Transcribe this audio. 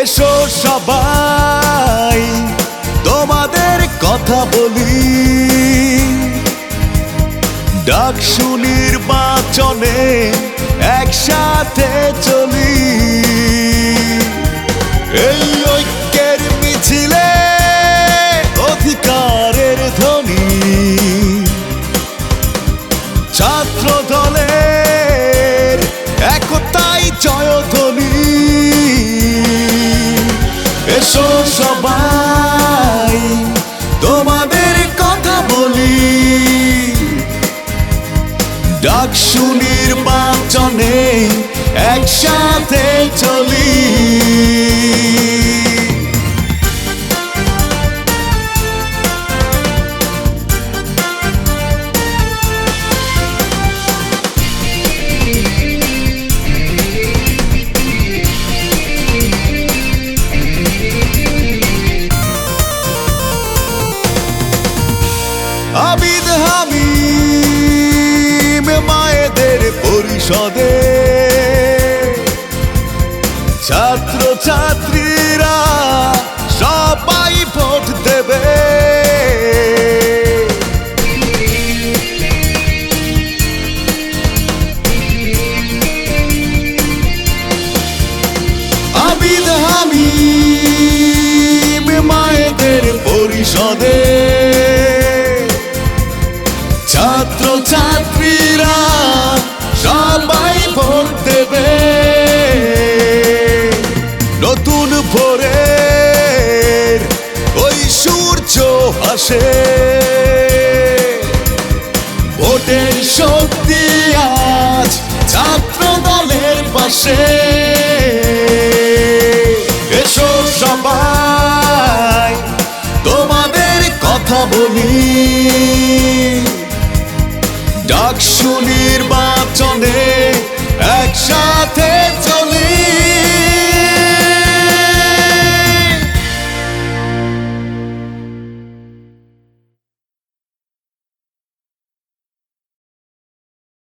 এসো সবাই, তোমাদের কথা বলি। ডাকসু নির্বাচনে একসাথে চলি। এই ঐক্যের মিছিলে অধিকারের ধ্বনি। ছাত্র দলের বলি শুনির বাচনে একসাথে চলি। পরিষদে ছাত্র ছাত্রীরা সবাই ভোট দেবে। মায়েদের পরিষদে ছাত্র ছাত্রীরা নতুন ভোরের ওই সূর্য হাসে ভোটের শক্তি আজ ছাত্র দলের পাশে। এসো সবাই, তোমাদের কথা বলি। ডাক শুনি